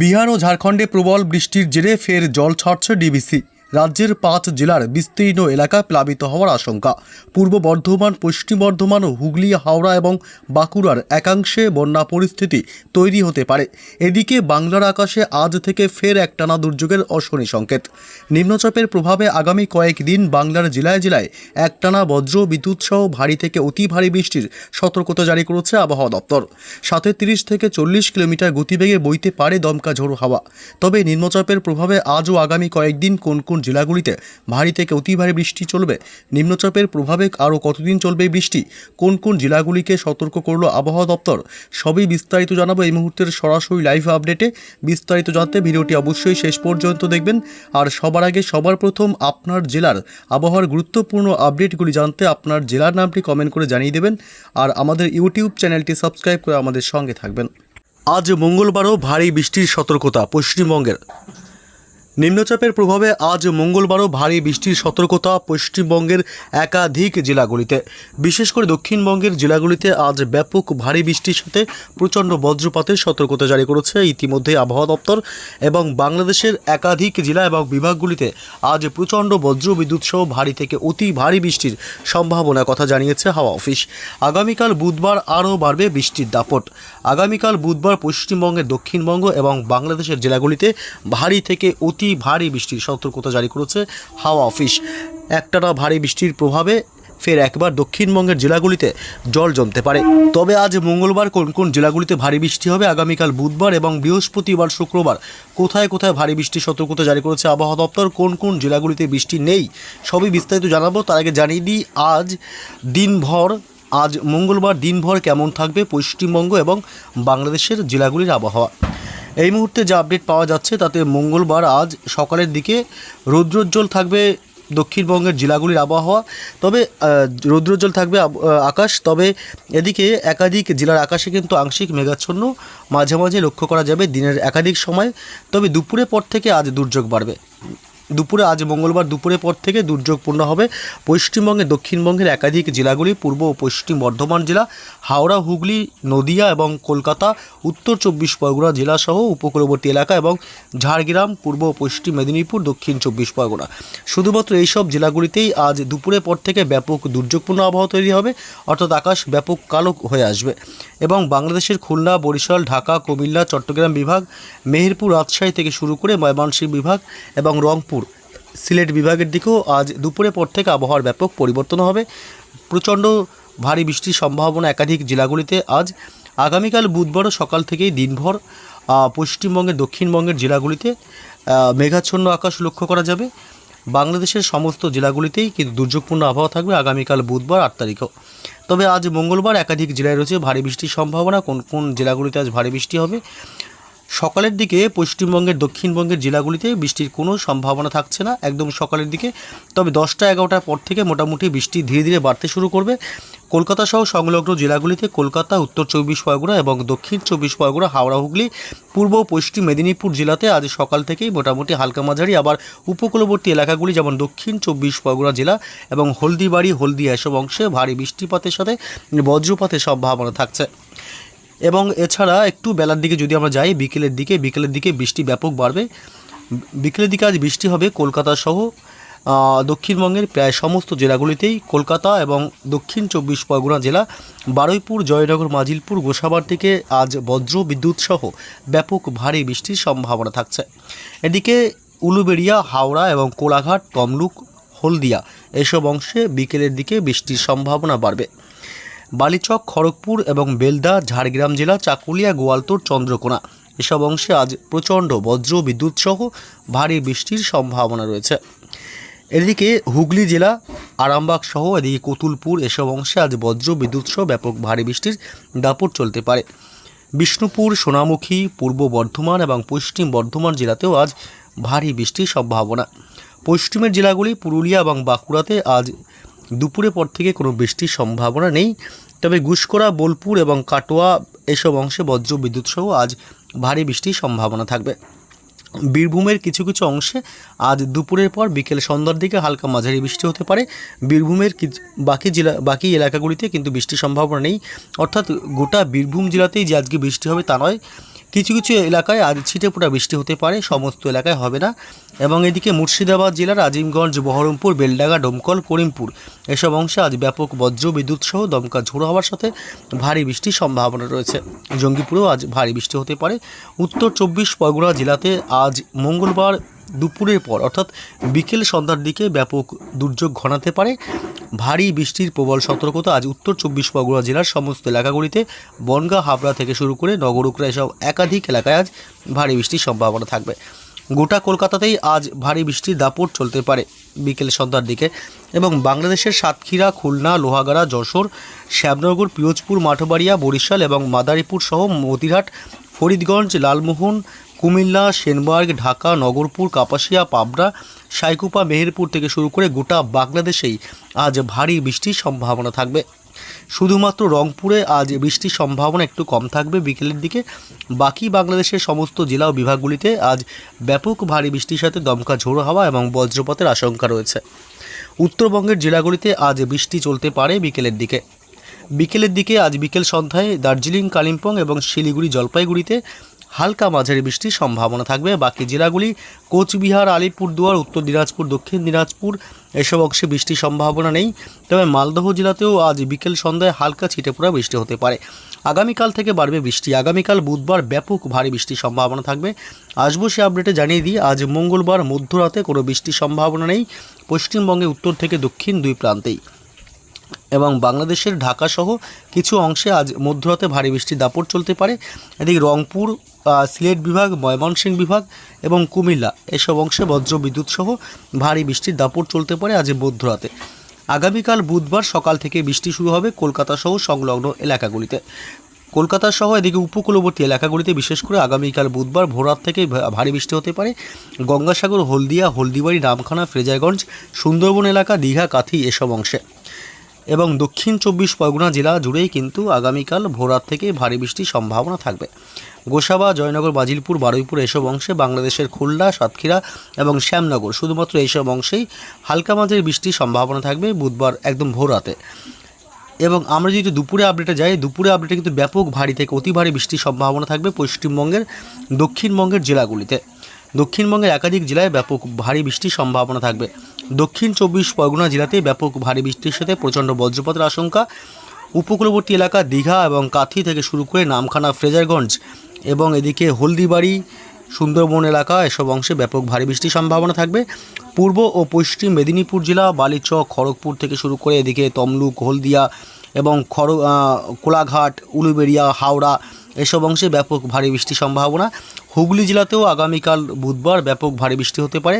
বিহার ও ঝাড়খণ্ডে প্রবল বৃষ্টির জেরে ফের জল ছাড়ছে ডিবিসি। রাজ্যের পাঁচ জেলার বিস্তীর্ণ এলাকা প্লাবিত হওয়ার আশঙ্কা। পূর্ব বর্ধমান, পশ্চিম বর্ধমান ও হুগলি, হাওড়া এবং বাঁকুড়ার একাংশে বন্যা পরিস্থিতি তৈরি হতে পারে। এদিকে বাংলার আকাশে আজ থেকে ফের একটানা দুর্যোগের অশনি সংকেত। নিম্নচাপের প্রভাবে আগামী কয়েকদিন বাংলার জেলায় জেলায় একটানা বজ্র, বিদ্যুৎ সহ ভারী থেকে অতি ভারী বৃষ্টির সতর্কতা জারি করেছে আবহাওয়া দপ্তর। সাথে তিরিশ থেকে চল্লিশ কিলোমিটার গতিবেগে বইতে পারে দমকা ঝোড়ো হাওয়া। তবে নিম্নচাপের প্রভাবে আজও আগামী কয়েকদিন কোন কোন জেলাগুলিতে ভারী থেকে অতি ভারী বৃষ্টি চলবে? নিম্নচাপের প্রভাবে আরও কতদিন চলবে বৃষ্টি? কোন কোন জেলাগুলিকে সতর্ক করল আবহাওয়া দপ্তর? সবই বিস্তারিত জানাব এই মুহূর্তের সরাসরি লাইভ আপডেটে। বিস্তারিত জানতে ভিডিওটি অবশ্যই শেষ পর্যন্ত দেখবেন। আর সবার আগে সবার প্রথম আপনার জেলার আবহাওয়ার গুরুত্বপূর্ণ আপডেটগুলি জানতে আপনার জেলার নামটি কমেন্ট করে জানিয়ে দেবেন। আর আমাদের ইউটিউব চ্যানেলটি সাবস্ক্রাইব করে আমাদের সঙ্গে থাকবেন। আজ মঙ্গলবারও ভারী বৃষ্টির সতর্কতা পশ্চিমবঙ্গের। নিম্নচাপের প্রভাবে আজ মঙ্গলবারও ভারী বৃষ্টির সতর্কতা পশ্চিমবঙ্গের একাধিক জেলাগুলিতে। বিশেষ করে দক্ষিণবঙ্গের জেলাগুলিতে আজ ব্যাপক ভারী বৃষ্টির সাথে প্রচণ্ড বজ্রপাতের সতর্কতা জারি করেছে ইতিমধ্যে আবহাওয়া দপ্তর এবং বাংলাদেশের একাধিক জেলা এবং বিভাগগুলিতে আজ প্রচণ্ড বজ্র বিদ্যুৎ সহ ভারী থেকে অতি ভারী বৃষ্টির সম্ভাবনার কথা জানিয়েছে হাওয়া অফিস। আগামীকাল বুধবার আরও বাড়বে বৃষ্টির দাপট। আগামীকাল বুধবার পশ্চিমবঙ্গের দক্ষিণবঙ্গ এবং বাংলাদেশের জেলাগুলিতে ভারী থেকে অতি ভারী বৃষ্টির সতর্কতা জারি করেছে হাওয়া অফিস। একটানা ভারী বৃষ্টির প্রভাবে ফের একবার দক্ষিণবঙ্গের জেলাগুলিতে জল জমতে পারে। তবে আজ মঙ্গলবার কোন কোন জেলাগুলিতে ভারী বৃষ্টি হবে আগামীকাল বুধবার এবং বৃহস্পতিবার শুক্রবার কোথায় কোথায় ভারী বৃষ্টির সতর্কতা জারি করেছে আবহাওয়া দপ্তর, কোন কোন জেলাগুলিতে বৃষ্টি নেই সবই বিস্তারিত জানাব। তার আগে জানিয়ে দিই, আজ দিনভর আজ মঙ্গলবার দিনভর কেমন থাকবে পশ্চিমবঙ্গ এবং বাংলাদেশের জেলাগুলির আবহাওয়া? এই মুহূর্তে যে আপডেট পাওয়া যাচ্ছে, তাতে মঙ্গলবার আজ সকালের দিকে রৌদ্রোজ্জ্বল থাকবে দক্ষিণবঙ্গের জেলাগুলির আবহাওয়া, তবে রৌদ্রোজ্জ্বল থাকবে আকাশ, তবে এদিকে একাধিক জেলার আকাশে কিন্তু আংশিক মেঘাচ্ছন্ন, মাঝে মাঝে লক্ষ্য করা যাবে দিনের একাধিক সময়, তবে দুপুরের পর থেকে আজ দুর্যোগ বাড়বে। দুপুরে আজ মঙ্গলবার দুপুরের পর থেকে দুর্যোগপূর্ণ হবে। পশ্চিমবঙ্গের দক্ষিণবঙ্গের একাধিক জেলাগুলি, পূর্ব ও পশ্চিম বর্ধমান জেলা, হাওড়া, হুগলি, নদিয়া এবং কলকাতা, উত্তর চব্বিশ পরগনা জেলাসহ উপকূলবর্তী এলাকা এবং ঝাড়গ্রাম, পূর্ব ও পশ্চিম মেদিনীপুর, দক্ষিণ চব্বিশ পরগনা। শুধুমাত্র এইসব জেলাগুলিতেই আজ দুপুরের পর থেকে ব্যাপক দুর্যোগপূর্ণ আবহাওয়া তৈরি হবে, অর্থাৎ আকাশ ব্যাপক কালো হয়ে আসবে। এবং বাংলাদেশের খুলনা, বরিশাল, ঢাকা, কুমিল্লা, চট্টগ্রাম বিভাগ, মেহেরপুর, রাজশাহী থেকে শুরু করে ময়মনসিংহ বিভাগ এবং রংপুর সিলেট বিভাগের দিকেও আজ দুপুরের পর থেকে আবহাওয়ার ব্যাপক পরিবর্তন হবে। প্রচণ্ড ভারী বৃষ্টির সম্ভাবনা একাধিক জেলাগুলিতে আজ। আগামীকাল বুধবারও সকাল থেকেই দিনভর পশ্চিমবঙ্গের দক্ষিণবঙ্গের জেলাগুলিতে মেঘাচ্ছন্ন আকাশ লক্ষ্য করা যাবে। বাংলাদেশের সমস্ত জেলাগুলিতেই কিন্তু দুর্যোগপূর্ণ আবহাওয়া থাকবে আগামীকাল বুধবার আট তারিখেও। তবে আজ মঙ্গলবার একাধিক জেলায় রয়েছে ভারী বৃষ্টির সম্ভাবনা। কোন কোন জেলাগুলিতে আজ ভারী বৃষ্টি হবে? সকালের দিকে পশ্চিমবঙ্গের দক্ষিণবঙ্গের জেলাগুলিতে বৃষ্টির কোনো সম্ভাবনা থাকছে না, একদম সকালের দিকে। তবে দশটা এগারোটার পর থেকে মোটামুটি বৃষ্টি ধীরে ধীরে বাড়তে শুরু করবে। কলকাতা সহ সংলগ্ন জেলাগুলিতে কলকাতা, উত্তর চব্বিশ পরগনা এবং দক্ষিণ চব্বিশ পরগনা, হাওড়া, হুগলি, পূর্ব পশ্চিম মেদিনীপুর জেলাতে আজ সকাল থেকেই মোটামুটি হালকা মাঝারি, আবার উপকূলবর্তী এলাকাগুলি যেমন দক্ষিণ চব্বিশ পরগনা জেলা এবং হলদিবাড়ি, হলদিয়া এসব অংশে ভারী বৃষ্টিপাতের সাথে বজ্রপাতের সম্ভাবনা থাকছে। এবং এছাড়া একটু বেলার দিকে যদি আমরা যাই, বিকেলের দিকে বিকেলের দিকে বৃষ্টি ব্যাপক বাড়বে। বিকেলের দিকে আজ বৃষ্টি হবে কলকাতা সহ দক্ষিণবঙ্গের প্রায় সমস্ত জেলাগুলিতেই। কলকাতা এবং দক্ষিণ চব্বিশ পরগনা জেলা, বারুইপুর, জয়নগর, মাজিলপুর, গোসাবার থেকে আজ বজ্র বিদ্যুৎ সহ ব্যাপক ভারী বৃষ্টির সম্ভাবনা থাকছে। এদিকে উলুবেড়িয়া, হাওড়া এবং কোলাঘাট, তমলুক, হলদিয়া এসব অংশে বিকেলের দিকে বৃষ্টির সম্ভাবনা বাড়বে। বালিচক, খড়গপুর এবং বেলদা, ঝাড়গ্রাম জেলা, চাকুলিয়া, গোয়ালতোর চন্দ্রকোনা। এসব অংশে আজ প্রচণ্ড বজ্র, বিদ্যুৎ সহ ভারী বৃষ্টির সম্ভাবনা রয়েছে। এদিকে হুগলি জেলা, আরামবাগ সহ এদিকে কতুলপুর, এসব অংশে আজ বজ্র, বিদ্যুৎ সহ ব্যাপক ভারী বৃষ্টির দাপট চলতে পারে। বিষ্ণুপুর, সোনামুখী, পূর্ব বর্ধমান এবং পশ্চিম বর্ধমান জেলাতেও আজ ভারী বৃষ্টির সম্ভাবনা। পশ্চিমের জেলাগুলি পুরুলিয়া এবং বাঁকুড়াতে আজ দুপুরের পর থেকে কোনো বৃষ্টির সম্ভাবনা নেই। তবে গুসকরা বোলপুর এবং কাটোয়া এসব অংশে বজ্র বিদ্যুৎ সহ আজ ভারী বৃষ্টির সম্ভাবনা থাকবে। বীরভূমের কিছু কিছু অংশে আজ দুপুরের পর বিকেল সন্ধ্যার দিকে হালকা মাঝারি বৃষ্টি হতে পারে। বীরভূমের বাকি জেলা বাকি এলাকাগুলিতে কিন্তু বৃষ্টির সম্ভাবনা নেই। অর্থাৎ গোটা বীরভূম জেলাতেই যে আজকে বৃষ্টি হবে তা নয়। কিছু কিছু এলাকায় আজ ছিটেফোঁটা বৃষ্টি হতে পারে, সমস্ত এলাকায় হবে না। এবং এদিকে মুর্শিদাবাদ জেলার আজিমগঞ্জ, বহরমপুর, বেলডাঙ্গা, ডোমকল, করিমপুর, এসব অংশে আজ ব্যাপক বজ্র, বিদ্যুৎ সহ দমকা ঝোড়ো হওয়ার সাথে ভারী বৃষ্টির সম্ভাবনা রয়েছে। জঙ্গিপুরেও আজ ভারী বৃষ্টি হতে পারে। উত্তর চব্বিশ পরগনা জেলাতে আজ মঙ্গলবার দুপুরের পর, অর্থাৎ বিকেল সন্ধ্যার দিকে ব্যাপক দুর্যোগ ঘনাতে পারে। ভারী বৃষ্টির প্রবল সতর্কতা আজ উত্তর চব্বিশ পরগনা জেলার সমস্ত এলাকাগুলিতে। বনগাঁ, হাবড়া থেকে শুরু করে নগরুকরা এসব একাধিক এলাকায় আজ ভারী বৃষ্টির সম্ভাবনা থাকবে। গোটা কলকাতাতেই আজ ভারী বৃষ্টির দাপট চলতে পারে বিকেল সন্ধ্যার দিকে এবং বাংলাদেশের সাতক্ষীরা, খুলনা, লোহাগাড়া, যশোর, শ্যামনগর, পিরোজপুর, মাঠবাড়িয়া, বরিশাল এবং মাদারীপুর সহ মতিরহাট, ফরিদগঞ্জ, লালমোহন কুমিল্লা, সেনবার্গ, ঢাকা, নগরপুর, কাপাসিয়া, পাবনা, সাইকুপা, মেহেরপুর থেকে শুরু করে গোটা বাংলাদেশেই আজ ভারী বৃষ্টির সম্ভাবনা থাকবে। শুধুমাত্র রংপুরে আজ বৃষ্টির সম্ভাবনা একটু কম থাকবে বিকেলের দিকে। বাকি বাংলাদেশের সমস্ত জেলা ও বিভাগগুলিতে আজ ব্যাপক ভারী বৃষ্টির সাথে দমকা ঝোড়ো হাওয়া এবং বজ্রপাতের আশঙ্কা রয়েছে। উত্তরবঙ্গের জেলাগুলিতে আজ বৃষ্টি চলতে পারে বিকেলের দিকে। বিকেলের দিকে আজ বিকেল সন্ধ্যায় দার্জিলিং, কালিম্পং এবং শিলিগুড়ি জলপাইগুড়িতে হালকা মাঝারি বৃষ্টির সম্ভাবনা থাকবে। বাকি জেলাগুলি কোচবিহার, আলিপুরদুয়ার, উত্তর দিনাজপুর, দক্ষিণ দিনাজপুর, এসব অংশে বৃষ্টির সম্ভাবনা নেই। তবে মালদহ জেলাতেও আজ বিকেল সন্ধ্যায় হালকা ছিটে ছিটেপোড়া বৃষ্টি হতে পারে। আগামীকাল থেকে বাড়বে বৃষ্টি। আগামীকাল বুধবার ব্যাপক ভারী বৃষ্টির সম্ভাবনা থাকবে। আসব সে আপডেটে জানিয়ে দিই, আজ মঙ্গলবার মধ্যরাতে কোনো বৃষ্টির সম্ভাবনা নেই। পশ্চিমবঙ্গে উত্তর থেকে দক্ষিণ দুই প্রান্তেই। এবং বাংলাদেশের ঢাকা সহ কিছু অংশে আজ মধ্যরাতে ভারী বৃষ্টির দাপট চলতে পারে। এদিকে রংপুর সিলেট বিভাগ, ময়মনসিংহ বিভাগ এবং কুমিল্লা এসব অংশে বজ্র বিদ্যুৎ সহ ভারী বৃষ্টির দাপট চলতে পারে আজ মধ্যরাতে। আগামীকাল বুধবার সকাল থেকে বৃষ্টি শুরু হবে কলকাতা সহ সংলগ্ন এলাকাগুলিতে। কলকাতা সহ এদিকে উপকূলবর্তী এলাকাগুলিতে বিশেষ করে আগামীকাল বুধবার ভোররাত থেকে ভারী বৃষ্টি হতে পারে। গঙ্গাসাগর, হলদিয়া, হলদিবাড়ি, রামখানা ফ্রেজারগঞ্জ সুন্দরবন এলাকা, দীঘা, কাথি এসব অংশে। এবং দক্ষিণ চব্বিশ পরগনা জেলা জুড়েই কিন্তু আগামীকাল ভোররাত থেকে ভারী বৃষ্টির সম্ভাবনা থাকবে। গোসাবা, জয়নগর, বাজিলপুর, বারুইপুর এসব অংশে বাংলাদেশের খুলনা, সাতক্ষীরা এবং শ্যামনগর শুধুমাত্র এইসব অংশেই হালকা মাঝারি বৃষ্টির সম্ভাবনা থাকবে বুধবার একদম ভোরাতে এবং আমরা যদি দুপুরে আপডেটে যাই, দুপুরে আপডেটে কিন্তু ব্যাপক ভারী থেকে অতি ভারী বৃষ্টির সম্ভাবনা থাকবে পশ্চিমবঙ্গের, দক্ষিণবঙ্গের জেলাগুলিতে। দক্ষিণবঙ্গের একাধিক জেলায় ব্যাপক ভারী বৃষ্টির সম্ভাবনা থাকবে। দক্ষিণ চব্বিশ পরগনা জেলাতে ব্যাপক ভারী বৃষ্টির সাথে প্রচণ্ড বজ্রপাতের আশঙ্কা। উপকূলবর্তী এলাকা দীঘা এবং কাথি থেকে শুরু করে নামখানা, ফ্রেজারগঞ্জ এবং এদিকে হলদিবাড়ি, সুন্দরবন এলাকা এসব অংশে ব্যাপক ভারী বৃষ্টির সম্ভাবনা থাকবে। পূর্ব ও পশ্চিম মেদিনীপুর জেলা, বালিচক, খড়গপুর থেকে শুরু করে এদিকে তমলুক, হলদিয়া এবং খড় কোলাঘাট, উলুবেড়িয়া, হাওড়া এসব অংশে ব্যাপক ভারী বৃষ্টির সম্ভাবনা। হুগলি জেলাতেও আগামীকাল বুধবার ব্যাপক ভারী বৃষ্টি হতে পারে।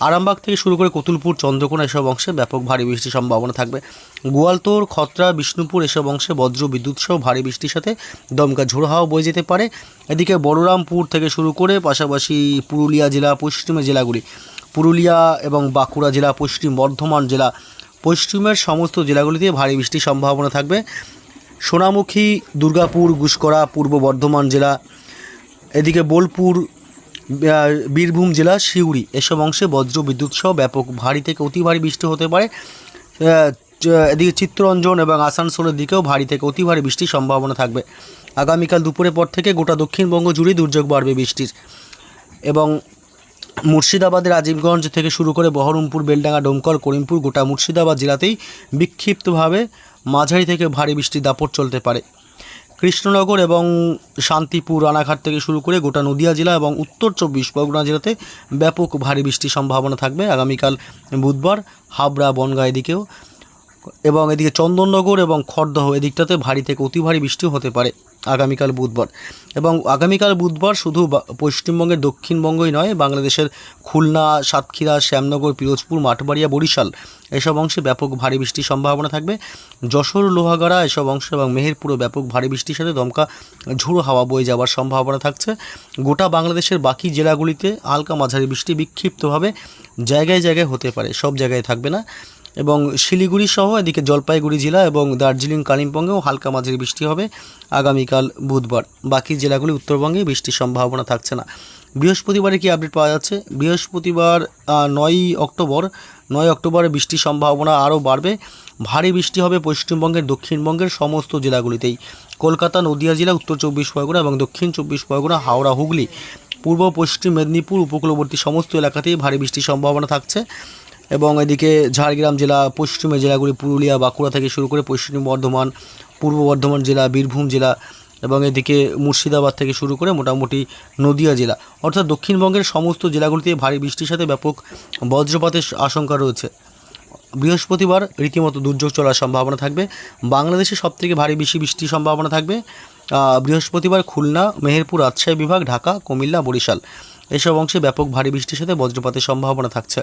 আরামবাগ থেকে শুরু করে কতুলপুর, চন্দ্রকোনা এসব অংশে ব্যাপক ভারী বৃষ্টির সম্ভাবনা থাকবে। গোয়ালতোর, খতরা, বিষ্ণুপুর এসব অংশে বজ্র বিদ্যুৎ সহ ভারী বৃষ্টির সাথে দমকা ঝোড়ো হাওয়া বয়ে যেতে পারে। এদিকে বড়রামপুর থেকে শুরু করে পাশাপাশি পুরুলিয়া জেলা পশ্চিমের জেলাগুলি, পুরুলিয়া এবং বাঁকুড়া জেলা, পশ্চিম বর্ধমান জেলা, পশ্চিমের সমস্ত জেলাগুলিতে ভারী বৃষ্টির সম্ভাবনা থাকবে। সোনামুখী, দুর্গাপুর গুসকরা পূর্ব বর্ধমান জেলা এদিকে বোলপুর বীরভূম জেলা সিউড়ি এসব অংশে বজ্র বিদ্যুৎ সহ ব্যাপক ভারী থেকে অতি ভারী বৃষ্টি হতে পারে। এদিকে চিত্তরঞ্জন এবং আসানসোলের দিকেও ভারী থেকে অতি ভারী বৃষ্টির সম্ভাবনা থাকবে। আগামীকাল দুপুরের পর থেকে গোটা দক্ষিণবঙ্গ জুড়ে দুর্যোগ বাড়বে বৃষ্টির। এবং মুর্শিদাবাদের আজিমগঞ্জ থেকে শুরু করে বহরমপুর, বেলডাঙ্গা, ডোমকল, করিমপুর গোটা মুর্শিদাবাদ জেলাতেই বিক্ষিপ্তভাবে মাঝারি থেকে ভারী বৃষ্টির দাপট চলতে পারে। কৃষ্ণনগর এবং শান্তিপুর রানাঘাট থেকে শুরু করে গোটা নদিয়া জেলা এবং উত্তর চব্বিশ পরগনা জেলাতে ব্যাপক ভারী বৃষ্টির সম্ভাবনা থাকবে আগামীকাল বুধবার হাবড়া, বনগাঁ এদিকেও। এবং এদিকে চন্দননগর এবং খড়দহ এদিকটাতে ভারী থেকে অতি ভারী বৃষ্টিও হতে পারে। আগামীকাল বুধবার। এবং আগামীকাল বুধবার শুধু পশ্চিমবঙ্গের দক্ষিণবঙ্গই নয়, বাংলাদেশের খুলনা, সাতক্ষীরা, শ্যামনগর, পিরোজপুর, মাঠবাড়িয়া, বরিশাল এসব অংশে ব্যাপক ভারী বৃষ্টির সম্ভাবনা থাকবে। যশোর, লোহাগাড়া এসব অংশ এবং মেহেরপুরও ব্যাপক ভারী বৃষ্টির সাথে দমকা ঝোড়ো হাওয়া বয়ে যাওয়ার সম্ভাবনা থাকছে। গোটা বাংলাদেশের বাকি জেলাগুলিতে হালকা মাঝারি বৃষ্টি বিক্ষিপ্তভাবে জায়গায় জায়গায় হতে পারে, সব জায়গায় থাকবে না। এবং শিলিগুড়ি সহ এদিকে জলপাইগুড়ি জেলা এবং দার্জিলিং, কালিম্পংয়েও হালকা মাঝারি বৃষ্টি হবে আগামীকাল বুধবার। বাকি জেলাগুলি উত্তরবঙ্গে বৃষ্টির সম্ভাবনা থাকছে না। বৃহস্পতিবারে কি আপডেট পাওয়া যাচ্ছে? বৃহস্পতিবার নয়ই অক্টোবর, নয় অক্টোবরে বৃষ্টির সম্ভাবনা আরও বাড়বে। ভারী বৃষ্টি হবে পশ্চিমবঙ্গের, দক্ষিণবঙ্গের সমস্ত জেলাগুলিতেই। কলকাতা, নদিয়া জেলা, উত্তর চব্বিশ পরগনা এবং দক্ষিণ চব্বিশ পরগনা, হাওড়া, হুগলি, পূর্ব পশ্চিম মেদিনীপুর, উপকূলবর্তী সমস্ত এলাকাতেই ভারী বৃষ্টির সম্ভাবনা থাকছে। এবং এদিকে ঝাড়গ্রাম জেলা পশ্চিমের জেলাগুলি পুরুলিয়া, বাঁকুড়া থেকে শুরু করে পশ্চিম বর্ধমান, পূর্ব বর্ধমান জেলা, বীরভূম জেলা এবং এদিকে মুর্শিদাবাদ থেকে শুরু করে মোটামুটি নদিয়া জেলা। অর্থাৎ দক্ষিণবঙ্গের সমস্ত জেলাগুলিতে ভারী বৃষ্টির সাথে ব্যাপক বজ্রপাতের আশঙ্কা রয়েছে। বৃহস্পতিবার রীতিমতো দুর্যোগ চলার সম্ভাবনা থাকবে। বাংলাদেশে সবথেকে ভারী বেশি বৃষ্টির সম্ভাবনা থাকবে। বৃহস্পতিবার খুলনা, মেহেরপুর, রাজশাহী বিভাগ, ঢাকা, কুমিল্লা, বরিশাল এসব অংশে ব্যাপক ভারী বৃষ্টির সাথে বজ্রপাতের সম্ভাবনা থাকছে।